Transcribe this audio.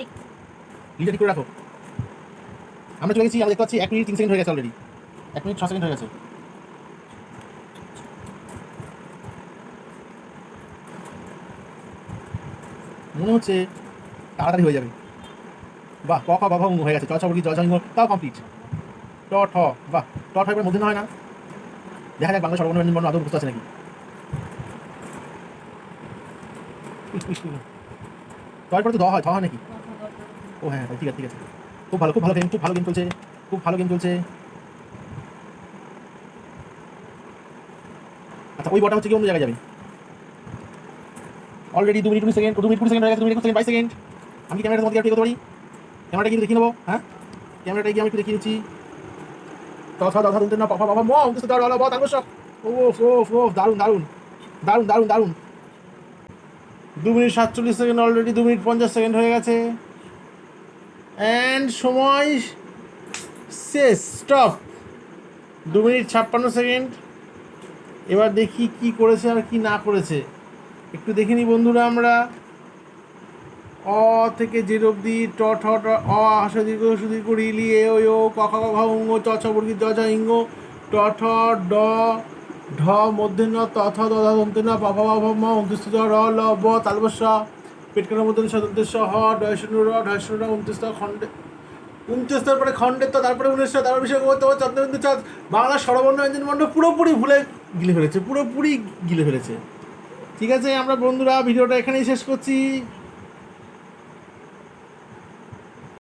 ঠিক। ঠিক করে রাখো। আমরা চলে গেছি আমরা দেখতে পাচ্ছি এক মিনিট তিন সেকেন্ড হয়ে গেছে অলরেডি এক মিনিট ছ সেকেন্ড হয়ে গেছে। মনে হচ্ছে তাড়াতাড়ি হয়ে যাবে। বাহ ক খ বাবা হয়ে গেছে। চ ছ বর্গী জ ঝ তাও কমপ্লিট ট ঠ বাহ ট ঠ এবার মধ্যে হয় না। দেখা যাক বাংলা ব্যঞ্জন বর্ণ আদৌ বুঝতে আছে নাকি। তারপরে তো দ হয় হয় নাকি? ও হ্যাঁ হ্যাঁ, ঠিক আছে ঠিক আছে খুব ভালো খুব ভালো গেম খুব ভালো গেম চলছে খুব ভালো গেম চলছে আচ্ছা ওই বটা হচ্ছে কি অন্য জায়গায় যাবে অলরেডি দু মিনিট কুড়ি সেকেন্ড দু মিনিট কুড়ি সেকেন্ড হয়ে গেছে দু মিনিট সেকেন্ড বাইশ সেকেন্ড আমি ক্যামেরাটা তোমাকে করতে পারি ক্যামেরাটা গিয়ে দেখিয়ে নেব হ্যাঁ ক্যামেরাটা গিয়ে আমি একটু দেখিয়ে দিচ্ছি কথা কথা তুলতে না বাবা বাবা মা উঠতে দাঁড়ো আলো বাবা তারপর সব ও ও ও দারুণ দারুণ দারুণ দারুণ দারুণ দু মিনিট সাতচল্লিশ সেকেন্ড অলরেডি দু মিনিট পঞ্চাশ সেকেন্ড হয়ে গেছে অ্যান্ড সময় শেষ স্টপ দু মিনিট ছাপ্পান্ন সেকেন্ড এবার দেখি কি করেছে আর কি না করেছে। একটু দেখে নিই বন্ধুরা আমরা। অ থেকে জের অব্দি ট, ঠ, ট, অ হাসা দীর্ঘ সুদীর্ঘ রিলি এ, ও ও, ক, খ ঘ উঙ্গ চ, ছ, বর্গী, জ, ঝ ইঙ্গ ট, ঠ, ড, ঢ, মধ্যে ন, ত, থ, দ, ধ দন্তে ন, প ফ ভ ম অন্ত্যস্ত জ, র, ল, ব তালবস্য পেটকানোর মধ্যে সদস্য হ ডয়শন র উনত্রিশ খণ্ডে উনত্রিশ পরে খণ্ডের তো তারপরে উনিশ তারপর বিষয় করতে হবে চন্দ্রবিন্দু চাঁদ, বাংলা স্বরবর্ণ ব্যঞ্জন মন্ডল পুরোপুরি ভুলে গিলে ফেলেছে, পুরোপুরি গিলে ফেলেছে। ঠিক আছে, আমরা বন্ধুরা, ভিডিওটা এখানেই শেষ করছি।